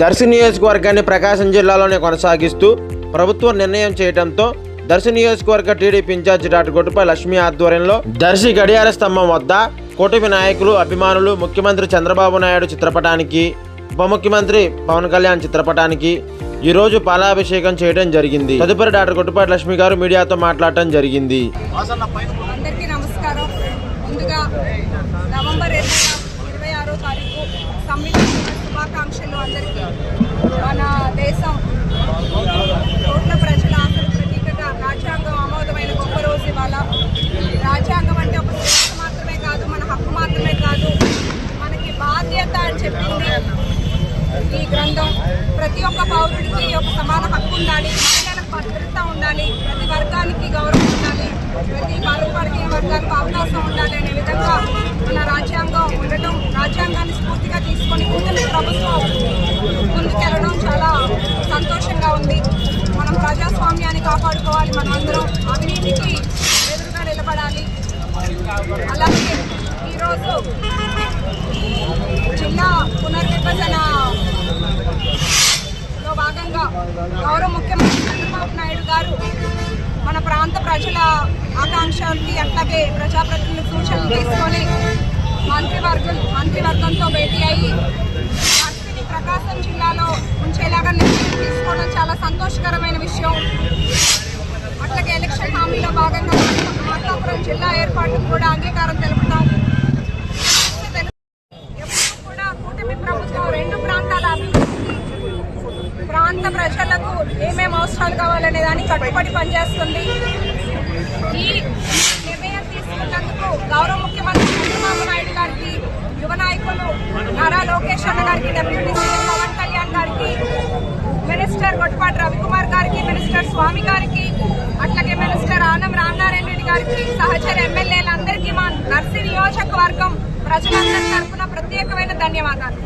దర్శి నియోజకవర్గాన్ని ప్రకాశం జిల్లాలోనే కొనసాగిస్తూ ప్రభుత్వం నిర్ణయం చేయడంతో దర్శి నియోజకవర్గ TDP in charge doctor Gottipati Lakshmi ఆధ్వర్యంలో దర్శి గడియార స్తంభం వద్ద కూటమి నాయకులు అభిమానులు ముఖ్యమంత్రి చంద్రబాబు నాయుడు చిత్రపటానికి ఉప ముఖ్యమంత్రి పవన్ కళ్యాణ్ చిత్రపటానికి ఈ రోజు పాలాభిషేకం చేయడం జరిగింది. తదుపరి డాక్టర్ గొట్టుపాటి లక్ష్మి గారు మీడియాతో మాట్లాడటం జరిగింది. అందరికీ నమస్కారం. ముందుగా నవంబర్ ఇరవై ఆరో తారీఖు సంవిధాన శుభాకాంక్షలు ఈ గ్రంథం ప్రతి ఒక్క పౌరుడికి ఒక సమాన హక్కు ఉండాలి మహిళలకు భద్రత ఉండాలి ప్రతి వర్గానికి గౌరవం ఉండాలి ప్రతి బాలుపడిన వర్గానికి అవకాశం ఉండాలి అనే విధంగా మన రాజ్యాంగం ఉండటం రాజ్యాంగాన్ని స్ఫూర్తిగా తీసుకొని కూటమి ప్రభుత్వం ముందుకెళ్ళడం చాలా సంతోషంగా ఉంది. మనం ప్రజాస్వామ్యాన్ని కాపాడుకోవాలి మనం అందరం అవినీతికి గౌరవ ముఖ్యమంత్రి చంద్రబాబు నాయుడు గారు మన ప్రాంత ప్రజల ఆకాంక్షలకి అట్లాగే ప్రజాప్రతినిధుల సూచనలు తీసుకొని మంత్రివర్గం మంత్రివర్గంతో భేటీ అయ్యి పరిస్థితి ప్రకాశం జిల్లాలో ఉంచేలాగా నిర్ణయం తీసుకోవడం చాలా సంతోషకరమైన విషయం. అట్లాగే ఎలక్షన్ హామీలో భాగంగా మార్కాపురం జిల్లా ఏర్పాటుకు కూడా అంగీకారం తెలుపు ఎప్పుడూ కూడా కూటమి ప్రభుత్వం రెండు ప్రాంతాల అభివృద్ధికి ప్రాంత ప్రజలకు ఏమేమి అవసరాలు కావాలనే దాన్ని కట్టుబడి పనిచేస్తుంది. ఈ నిర్ణయం తీసుకున్నందుకు గౌరవ ముఖ్యమంత్రి చంద్రబాబు నాయుడు గారికి యువ నాయకులు నారా లోకేష్ అన్న గారికి డిప్యూటీ సీఎం పవన్ కళ్యాణ్ గారికి మినిస్టర్ గొట్టపాటి రవికుమార్ గారికి మినిస్టర్ స్వామి గారికి అట్లాగే మినిస్టర్ ఆనం రామనారాయణ రెడ్డి గారికి సహచర ఎమ్మెల్యేలందరికీ మా నర్సి నియోజకవర్గం ప్రజలందరి తరఫున ప్రత్యేకమైన ధన్యవాదాలు.